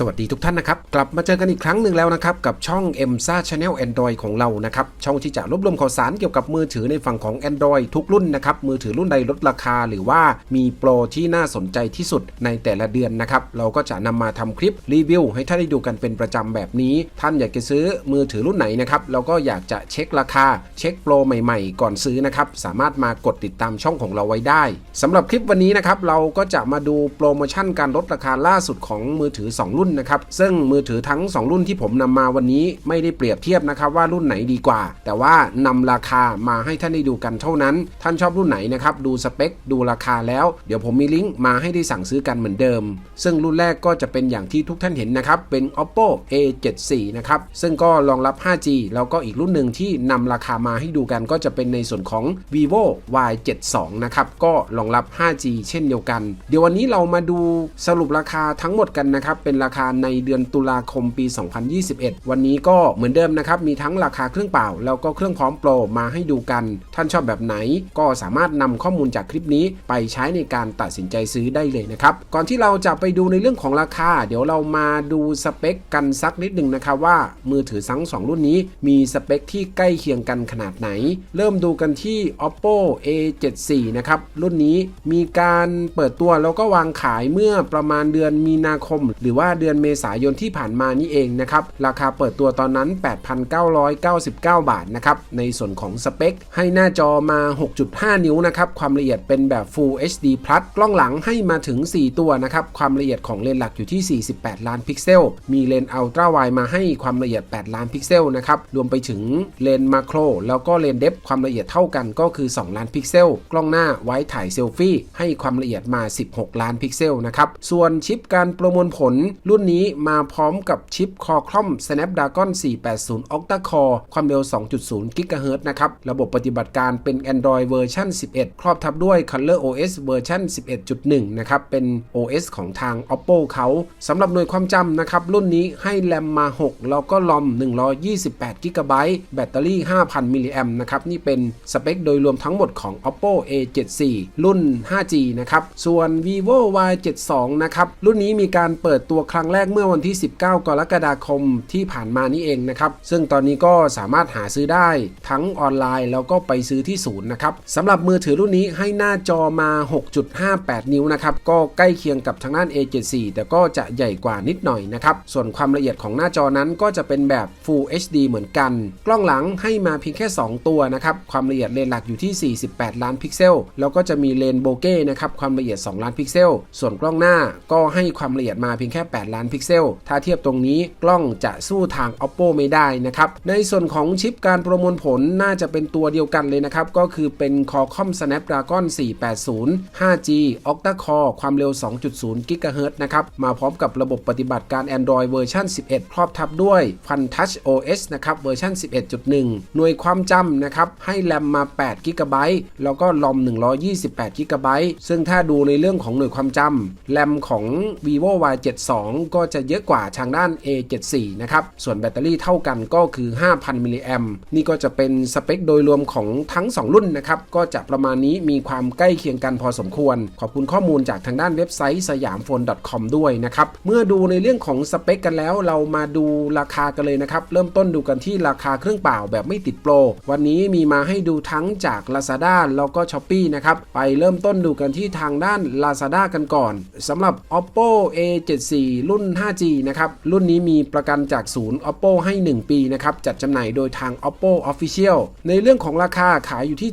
สวัสดีทุกท่านนะครับ กลับมาเจอกันอีกครั้งหนึ่งแล้วนะครับ กับช่อง m s a Channel Android ของเรานะครับ ช่องที่จะรวบรวมข่าวสารเกี่ยวกับมือถือในฝั่งของ Android ทุกรุ่นนะครับ มือถือรุ่นใดลดราคา หรือว่ามีโปรที่น่าสนใจที่สุดในแต่ละเดือนนะครับ เราก็จะนำมาทำคลิปรีวิว ให้ท่านได้ดูกันเป็นประจำแบบนี้ ท่านอยากจะซื้อมือถือรุ่นไหนนะครับเราก็อยากจะเช็คราคา เช็คโปรใหม่ ๆ ก่อนซื้อนะครับสามารถมากดติดตามช่องของเราไว้ได้สำหรับคลิปวันนี้นะครับเราก็จะมาดูโปรโมชั่นการลดราคาล่าสุดของมือถือ 2 รุ่นนะครับ ซึ่งมือถือทั้ง 2 รุ่นที่ผมนำมาวันนี้ไม่ได้เปรียบเทียบนะครับว่ารุ่นไหนดีกว่า แต่ว่านำราคามาให้ท่านได้ดูกันเท่านั้น ท่านชอบรุ่นไหนนะครับดูสเปคดูราคาแล้ว เดี๋ยวผมมีลิงก์มาให้ได้สั่งซื้อกันเหมือนเดิม ซึ่งรุ่นแรกก็จะเป็นอย่างที่ทุกท่านเห็นนะครับเป็น oppo a74 นะครับซึ่งก็รองรับ 5G แล้วก็อีกรุ่นหนึ่งที่นำราคามาให้ดูกันก็จะเป็นในส่วนของ vivo y72 นะครับก็รองรับ 5G เช่นเดียวกัน เดี๋ยววันนี้เรามาดูสรุปราคาทั้งหมดกันนะครับเป็นราคาในเดือนตุลาคมปี 2021 วันนี้ก็เหมือนเดิมนะครับ มีทั้งราคาเครื่องเปล่า แล้วก็เครื่องพร้อมโปรมาให้ดูกัน ท่านชอบแบบไหน ก็สามารถนำข้อมูลจากคลิปนี้ไปใช้ในการตัดสินใจซื้อได้เลยนะครับ ก่อนที่เราจะไปดูในเรื่องของราคา เดี๋ยวเรามาดูสเปคกันสักนิดหนึ่งนะครับว่ามือถือทั้งสองรุ่นนี้มีสเปคที่ใกล้เคียงกันขนาดไหน เริ่มดูกันที่ oppo a74 นะครับ รุ่นนี้มีการเปิดตัวแล้วก็วางขายเมื่อประมาณเดือนมีนาคม หรือว่าเดือนเมษายนที่ผ่านมานี่เองนะครับ ราคาเปิดตัวตอนนั้น 8,999 บาทนะครับ ในส่วนของสเปค ให้หน้าจอมา 6.5 นิ้วนะครับ ความละเอียดเป็นแบบ Full HD Plus กล้องหลังให้มาถึง 4 ตัวนะครับ ความละเอียดของเลนส์หลักอยู่ที่ 48 ล้านพิกเซล มีเลนส์อัลตร้าไวมาให้ความละเอียด 8 ล้านพิกเซลนะครับ รวมไปถึงเลนส์มาโครแล้วก็เลนส์เดฟความละเอียดเท่ากันก็คือ 2 ล้านพิกเซล กล้องหน้าไว้ถ่ายเซลฟี่ให้ความละเอียดมา 16 ล้านพิกเซลนะครับ ส่วนชิปการประมวลผลรุ่นนี้มาพร้อมกับชิปคอคล่อม Snapdragon 480 Octa Core ความเร็ว 2.0 GHz นะครับ ระบบปฏิบัติการเป็น Android เวอร์ชัน11 ครอบทับด้วย Color OS เวอร์ชัน11.1 นะครับ เป็น OS ของทาง Oppo เขาสำหรับหน่วยความจำนะครับ รุ่นนี้ให้แรมมา 6 แล้วก็ลอม 128 GB แบตเตอรี่ 5,000 มิลลิแอมนะครับ นี่เป็นสเปคโดยรวมทั้งหมดของ Oppo A74 รุ่น 5G นะครับ ส่วน vivo Y72 นะครับ รุ่นนี้มีการเปิดตัวครั้งแรกเมื่อวันที่ 19 กรกฎาคมที่ผ่านมานี่เองนะครับ ซึ่งตอนนี้ก็สามารถหาซื้อได้ทั้งออนไลน์แล้วก็ไปซื้อที่ศูนย์นะครับสำหรับมือถือรุ่นนี้ให้หน้าจอมา 6.58 นิ้วนะครับ ก็ใกล้เคียงกับทางด้าน A74 แต่ก็จะใหญ่กว่านิดหน่อยนะครับ ส่วนความละเอียดของหน้าจอนั้นก็จะเป็นแบบ Full HD เหมือนกัน กล้องหลังให้มาเพียงแค่ 2 ตัวนะครับ ความละเอียดเลนหลักอยู่ที่ 48 ล้านพิกเซล แล้วก็จะมีเลนโบเก้นะครับ ความละเอียด 2 ล้านพิกเซล ส่วนกล้องหน้าก็ให้ความละเอียดมาเพียงแค่ 8ล้านพิกเซล ถ้าเทียบตรงนี้กล้องจะสู้ทาง oppo ไม่ได้นะครับ ในส่วนของชิปการประมวลผลน่าจะเป็นตัวเดียวกันเลยนะครับ ก็คือเป็น Qualcomm Snapdragon 480 5G Octa Core ความเร็ว 2.0 GHz นะครับ มาพร้อมกับระบบปฏิบัติการ Android เวอร์ชัน11 ครอบทับด้วย Fun Touch OS นะครับเวอร์ชัน11.1 หน่วยความจำนะครับให้แรมมา8 GB แล้วก็ลอม 128 GB ซึ่งถ้าดูในเรื่องของหน่วยความจำแรมของ vivo y72 2 ก็จะเยอะกว่าทางด้าน a74 นะครับ ส่วนแบตเตอรี่เท่ากันก็คือ 5,000 มิลลิแอมนี่ก็จะเป็นสเปคโดยรวมของทั้ง 2 รุ่นนะครับ ก็จะประมาณนี้มีความใกล้เคียงกันพอสมควร ขอบคุณข้อมูลจากทางด้านเว็บไซต์สยามโฟน .com ด้วยนะครับ เมื่อดูในเรื่องของสเปคกันแล้ว เรามาดูราคากันเลยนะครับ เริ่มต้นดูกันที่ราคาเครื่องเปล่าแบบไม่ติดโปร วันนี้มีมาให้ดูทั้งจาก Lazada แล้วก็ Shopee นะครับ ไปเริ่มต้นดูกันที่ทางด้าน Lazada กันก่อนสำหรับ oppo a74 รุ่น 5G นะครับ รุ่นนี้มีประกันจากศูนย์ oppo ให้ 1 ปีนะครับ จัดจำหน่ายโดยทาง oppo official ในเรื่องของราคาขายอยู่ที่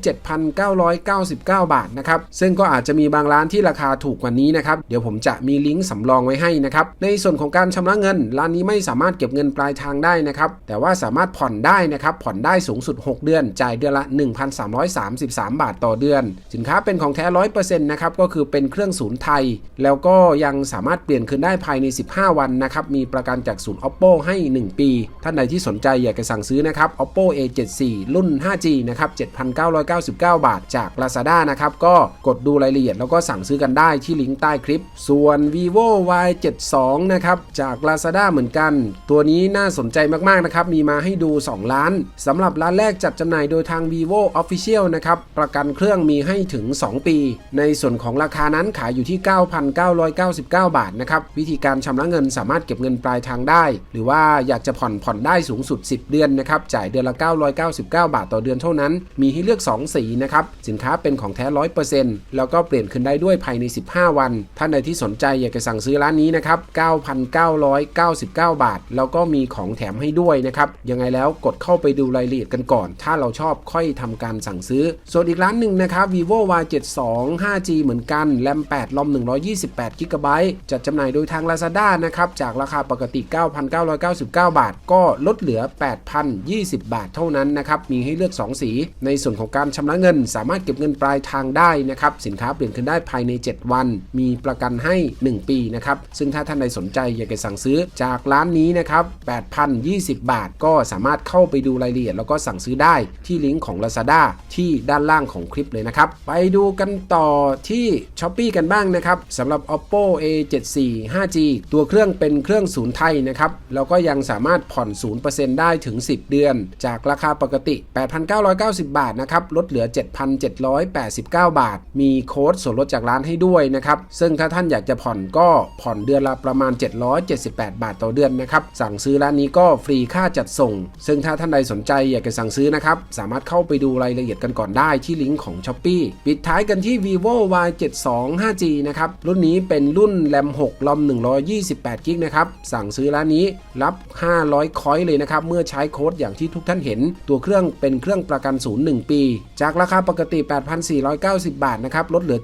7,999 บาทนะครับ ซึ่งก็อาจจะมีบางร้านที่ราคาถูกกว่านี้นะครับ เดี๋ยวผมจะมีลิงก์สำรองไว้ให้นะครับ ในส่วนของการชำระเงิน ร้านนี้ไม่สามารถเก็บเงินปลายทางได้นะครับ แต่ว่าสามารถผ่อนได้นะครับ ผ่อนได้สูงสุด 6 เดือน จ่ายเดือนละ 1,333 บาทต่อเดือน สินค้าเป็นของแท้ 100%นะครับ ก็คือเป็นเครื่องศูนย์ไทย แล้วก็ยังสามารถเปลี่ยนคืนได้ภายใน10 15วันนะครับ มีประกันจากศูนย์ oppo ให้ 1 ปี ท่านใดที่สนใจอยากจะสั่งซื้อนะครับ oppo a74 รุ่น 5G นะครับ 7,999 บาทจาก lazada นะครับ ก็กดดูรายละเอียดแล้วก็สั่งซื้อกันได้ที่ลิงก์ใต้คลิป ส่วน vivo y72 นะครับ จาก lazada เหมือนกัน ตัวนี้น่าสนใจมาก ๆ นะครับ มีมาให้ดู 2 ล้านสำหรับร้านแรกจัดจำหน่ายโดยทาง vivo official นะครับ ประกันเครื่องมีให้ถึง 2 ปี ในส่วนของราคานั้นขายอยู่ที่ 9,999 บาทนะครับวิธีการชำระเงิน สามารถเก็บเงินปลายทางได้ หรือว่าอยากจะผ่อนผ่อนได้สูงสุด 10 เดือนนะครับจ่ายเดือนละ 999 บาทต่อเดือนเท่านั้น มีให้เลือก 2 สีนะครับสินค้าเป็นของแท้ 100%แล้วก็เปลี่ยนคืนได้ด้วยภายใน 15 วัน ท่านใดที่สนใจอยากจะสั่งซื้อร้านนี้นะครับ 9,999 บาท แล้วก็มีของแถมให้ด้วยนะครับ ยังไงแล้วกดเข้าไปดูรายละเอียดกันก่อน ถ้าเราชอบค่อยทำการสั่งซื้อ ส่วนอีกร้านหนึ่งนะครับ vivo y72 5G เหมือนกัน แรม 8 ลอม 128 g b จัดจำหน่ายโดยทาง Lazada นะครับจากราคาปกติ 9,999 บาท ก็ลดเหลือ 8,020 บาทเท่านั้นนะครับ มีให้เลือก 2 สี ในส่วนของการชำระเงิน สามารถเก็บเงินปลายทางได้นะครับ สินค้าเปลี่ยนคืนได้ภายใน 7 วัน มีประกันให้ 1 ปีนะครับ ซึ่งถ้าท่านใดสนใจอยากจะสั่งซื้อจากร้านนี้นะครับ 8,020 บาท ก็สามารถเข้าไปดูรายละเอียด แล้วก็สั่งซื้อได้ที่ลิงก์ของ Lazada ที่ด้านล่างของคลิปเลยนะครับ ไปดูกันต่อที่ s h อ p e e กันบ้างนะครับสำหรับ oppo a74 5g ตัวเครื่องเป็นเครื่องศูนย์ไทยนะครับ แล้วก็ยังสามารถผ่อน 0%ได้ถึง 10 เดือน จากราคาปกติ 8,990 บาทนะครับ ลดเหลือ 7,789 บาท มีโค้ดส่วนลดจากร้านให้ด้วยนะครับ ซึ่งถ้าท่านอยากจะผ่อนก็ผ่อนเดือนละประมาณ 778 บาทต่อเดือนนะครับ สั่งซื้อร้านนี้ก็ฟรีค่าจัดส่ง ซึ่งถ้าท่านใดสนใจอยากจะสั่งซื้อนะครับ สามารถเข้าไปดูรายละเอียดกันก่อนได้ที่ลิงก์ของ s h อ p e e ปิดท้ายกันที่ vivo y72 5g นะครับ รุ่นนี้เป็นรุ่นแรม6ลอ28 กิกนะครับ สั่งซื้อร้านนี้รับ 500 คอยเลยนะครับ เมื่อใช้โค้ดอย่างที่ทุกท่านเห็น ตัวเครื่องเป็นเครื่องประกันศูนย์1ปี จากราคาปกติ 8,490 บาทนะครับ ลดเหลือ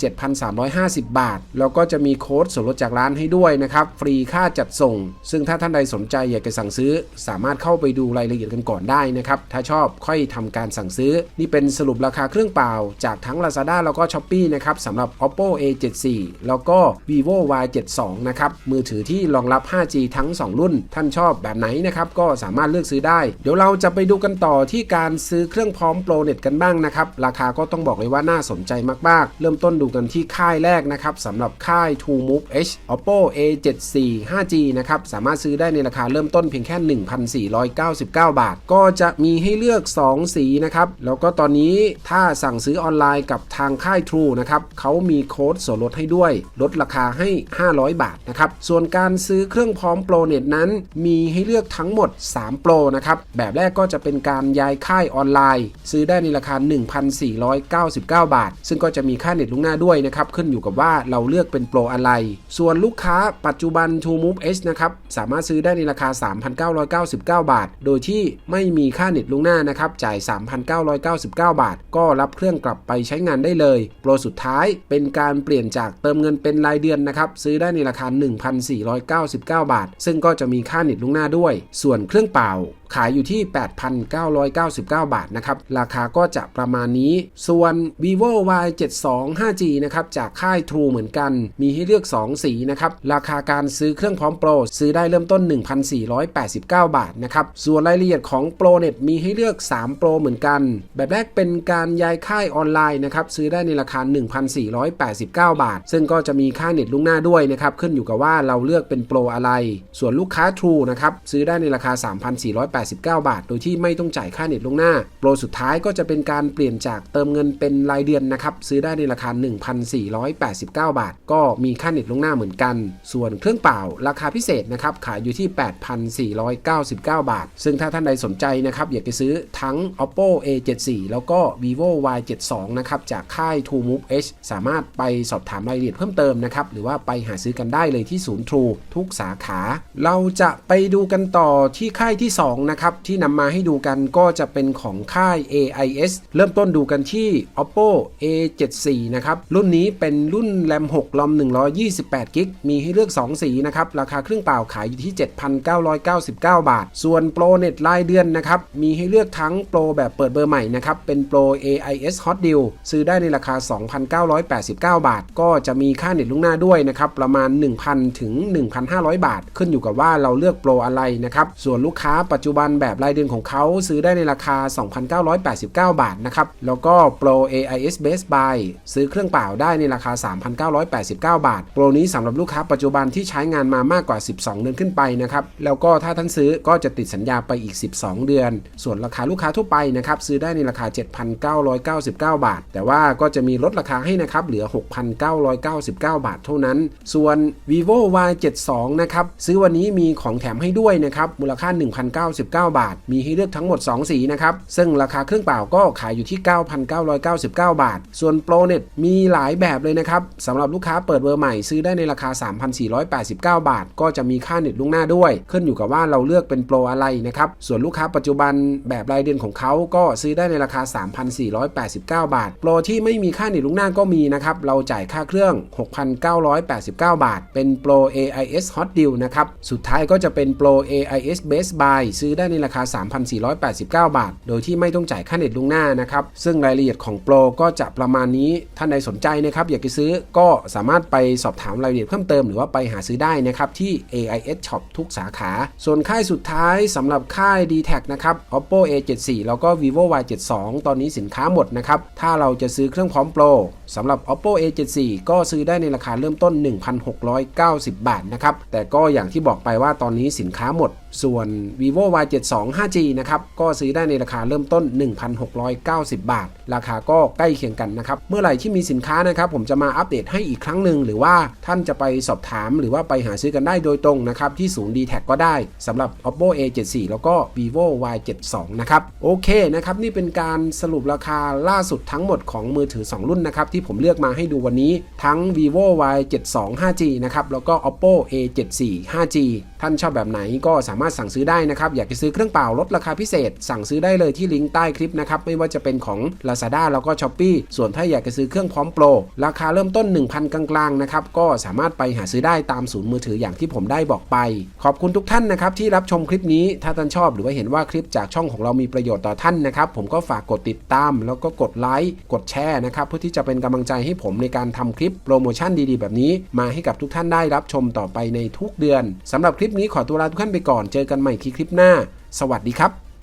7,350 บาท แล้วก็จะมีโค้ดส่วนลดจากร้านให้ด้วยนะครับ ฟรีค่าจัดส่ง ซึ่งถ้าท่านใดสนใจอยากจะสั่งซื้อ สามารถเข้าไปดูรายละเอียดกันก่อนได้นะครับ ถ้าชอบค่อยทำการสั่งซื้อ นี่เป็นสรุปราคาเครื่องเปล่า จากทั้ง Lazada แล้วก็ Shopee นะครับสำหรับ oppo a74 แล้วก็ vivo y72 นะครับ มือถือที่รองรับ 5G ทั้ง 2 รุ่น ท่านชอบแบบไหนนะครับก็สามารถเลือกซื้อได้ เดี๋ยวเราจะไปดูกันต่อที่การซื้อเครื่องพร้อมโปรเน็ตกันบ้างนะครับ ราคาก็ต้องบอกเลยว่าน่าสนใจมากๆ เริ่มต้นดูกันที่ค่ายแรกนะครับสำหรับค่าย True Move H oppo a74 5G นะครับสามารถซื้อได้ในราคาเริ่มต้นเพียงแค่ 1,499 บาท ก็จะมีให้เลือก 2 สีนะครับแล้วก็ตอนนี้ถ้าสั่งซื้อออนไลน์กับทางค่าย True นะครับเขามีโค้ดส่วนลดให้ด้วย ลดราคาให้ 500 บาทนะครับส่วนการซื้อเครื่องพร้อมโปรเน็ตนั้น มีให้เลือกทั้งหมด 3 โปรนะครับ แบบแรกก็จะเป็นการย้ายค่ายออนไลน์ ซื้อได้ในราคา 1,499 บาท ซึ่งก็จะมีค่าเน็ตลุงหน้าด้วยนะครับ ขึ้นอยู่กับว่าเราเลือกเป็นโปรอะไร ส่วนลูกค้าปัจจุบัน True Move H นะครับสามารถซื้อได้ในราคา 3,999 บาท โดยที่ไม่มีค่าเน็ตลุงหน้านะครับ จ่าย 3,999 บาท ก็รับเครื่องกลับไปใช้งานได้เลย โปรสุดท้ายเป็นการเปลี่ยนจากเติมเงินเป็นรายเดือนนะครับซื้อได้ในราคา499 บาท ซึ่งก็จะมีค่าเน็ตล่วงหน้าด้วย ส่วนเครื่องเป่า ขายอยู่ที่ 8,999 บาทนะครับ ราคาก็จะประมาณนี้ ส่วน vivo y72 5g นะครับ จากค่าย True เหมือนกัน มีให้เลือก 2 สีนะครับ ราคาการซื้อเครื่องพร้อมโปร ซื้อได้เริ่มต้น 1,489 บาทนะครับ ส่วนรายละเอียดของ Pro Net มีให้เลือก 3 Pro เหมือนกัน แบบแรกเป็นการย้ายค่ายออนไลน์นะครับ ซื้อได้ในราคา 1,489 บาท ซึ่งก็จะมีค่าเน็ตลุงหน้าด้วยนะครับ ขึ้นอยู่กับว่าเราเลือกเป็นโปรอะไร ส่วนลูกค้า True นะครับ ซื้อได้ในราคา3,489 บาท โดยที่ไม่ต้องจ่ายค่าเน็ตลุงหน้า โปรสุดท้ายก็จะเป็นการเปลี่ยนจากเติมเงินเป็นรายเดือนนะครับ ซื้อได้ในราคา 1,489 บาท ก็มีค่าเน็ตลุงหน้าเหมือนกัน ส่วนเครื่องเปล่าราคาพิเศษนะครับ ขายอยู่ที่ 8,499 บาท ซึ่งถ้าท่านใดสนใจนะครับ อยากจะซื้อทั้ง oppo a74 แล้วก็ vivo y72 นะครับ จากค่าย True Move H สามารถไปสอบถามรายละเอียดเพิ่มเติมนะครับ หรือว่าไปหาซื้อกันได้เลยที่ศูนย์ True ทุกสาขา เราจะไปดูกันต่อที่ค่ายที่ 2นะครับที่นำมาให้ดูกันก็จะเป็นของค่าย AIS เริ่มต้นดูกันที่ oppo a74 นะครับรุ่นนี้เป็นรุ่นแรม6ลอม128กิกมีให้เลือก 2 สีนะครับราคาเครื่องเปล่าขายอยู่ที่ 7,999 บาท ส่วนโปรเน็ตรายเดือนนะครับมีให้เลือกทั้งโปรแบบเปิดเบอร์ใหม่นะครับเป็นโปร AIS Hot Deal ซื้อได้ในราคา 2,989 บาท ก็จะมีค่าเน็ตลุงหน้าด้วยนะครับประมาณ 1,000 ถึง 1,500 บาท ขึ้นอยู่กับว่าเราเลือกโปรอะไรนะครับส่วนลูกค้าปัจจุบันบันแบบรายเดือนของเขาซื้อได้ในราคา 2,989 บาทนะครับ แล้วก็โปร AIS Best Buy ซื้อเครื่องเปล่าได้ในราคา 3,989 บาท โปรนี้สำหรับลูกค้าปัจจุบันที่ใช้งานมามากกว่า 12 เดือนขึ้นไปนะครับ แล้วก็ถ้าท่านซื้อก็จะติดสัญญาไปอีก 12 เดือน ส่วนราคาลูกค้าทั่วไปนะครับซื้อได้ในราคา 7,999 บาท แต่ว่าก็จะมีลดราคาให้นะครับเหลือ 6,999 บาทเท่านั้น ส่วน vivo y 7 2นะครับซื้อวันนี้มีของแถมให้ด้วยนะครับมูลค่า 1,099บาท มีให้เลือกทั้งหมด 2 สีนะครับ ซึ่งราคาเครื่องเปล่าก็ขายอยู่ที่ 9,999 บาท ส่วน Pro Net มีหลายแบบเลยนะครับสำหรับลูกค้าเปิดเบอร์ใหม่ซื้อได้ในราคา 3,489 บาท ก็จะมีค่าเน็ตล่วงหน้าด้วย ขึ้นอยู่กับว่าเราเลือกเป็นโปรอะไรนะครับ ส่วนลูกค้าปัจจุบันแบบรายเดือนของเขาก็ซื้อได้ในราคา 3,489 บาท โปรที่ไม่มีค่าเน็ตล่วงหน้าก็มีนะครับ เราจ่ายค่าเครื่อง 6,989 บาท เป็นโปร AIS Hot Deal นะครับ สุดท้ายก็จะเป็นโปร AIS Best Buy ซื้อได้ในราคา 3,489 บาท โดยที่ไม่ต้องจ่ายค่าเน็ตล่วงหน้านะครับ ซึ่งรายละเอียดของโปรก็จะประมาณนี้ท่านใดสนใจนะครับอยากจะซื้อก็สามารถไปสอบถามรายละเอียดเพิ่มเติมหรือว่าไปหาซื้อได้นะครับที่ AIS Shop ทุกสาขา ส่วนค่ายสุดท้ายสำหรับค่าย d t แทนะครับ Oppo A74 แล้วก็ Vivo Y72 ตอนนี้สินค้าหมดนะครับ ถ้าเราจะซื้อเครื่องพร้อมโปรสำหรับ Oppo A74 ก็ซื้อได้ในราคาเริ่มต้น 1,690 บาทนะครับ แต่ก็อย่างที่บอกไปว่าตอนนี้สินค้าหมด ส่วน vivo y72 5g นะครับก็ซื้อได้ในราคาเริ่มต้น 1,690 บาท ราคาก็ใกล้เคียงกันนะครับเมื่อไหร่ที่มีสินค้านะครับผมจะมาอัปเดตให้อีกครั้งหนึ่งหรือว่าท่านจะไปสอบถามหรือว่าไปหาซื้อกันได้โดยตรงนะครับที่ศูนย์ d t แทก็ได้สำหรับ oppo a74 แล้วก็ vivo y72 นะครับโอเคนะครับนี่เป็นการสรุปราคาล่าสุดทั้งหมดของมือถือ 2 รุ่นนะครับที่ผมเลือกมาให้ดูวันนี้ทั้ง vivo y72 5g นะครับแล้วก็ oppo a74 5g ท่านชอบแบบไหนก็สามารถสั่งซื้อได้นะครับ อยากจะซื้อเครื่องเปล่าลดราคาพิเศษ สั่งซื้อได้เลยที่ลิงก์ใต้คลิปนะครับ ไม่ว่าจะเป็นของ Lazada แล้วก็ s h อ p e e ส่วนถ้าอยากจะซื้อเครื่องพร้อมโปร ราคาเริ่มต้น 1,000 กลางๆนะครับก็สามารถไปหาซื้อได้ตามศูนย์มือถืออย่างที่ผมได้บอกไป ขอบคุณทุกท่านนะครับที่รับชมคลิปนี้ถ้าท่านชอบหรือว่าเห็นว่าคลิปจากช่องของเรามีประโยชน์ต่อท่านนะครับผมก็ฝากกดติดตาม แล้วก็กดไลค์กดแชร์นะครับเพื่อที่จะเป็นกำลังใจให้ผมในการทำคลิปโปรโมชั่นดีๆ แบบนี้ มาให้กับทุกท่านได้รับชมต่อไปในทุกเดือนสำหรับคลิปนี้ขอตัวลาทุกท่านไปก่อน เจอกันใหม่ที่คลิปหน้า สวัสดีครับ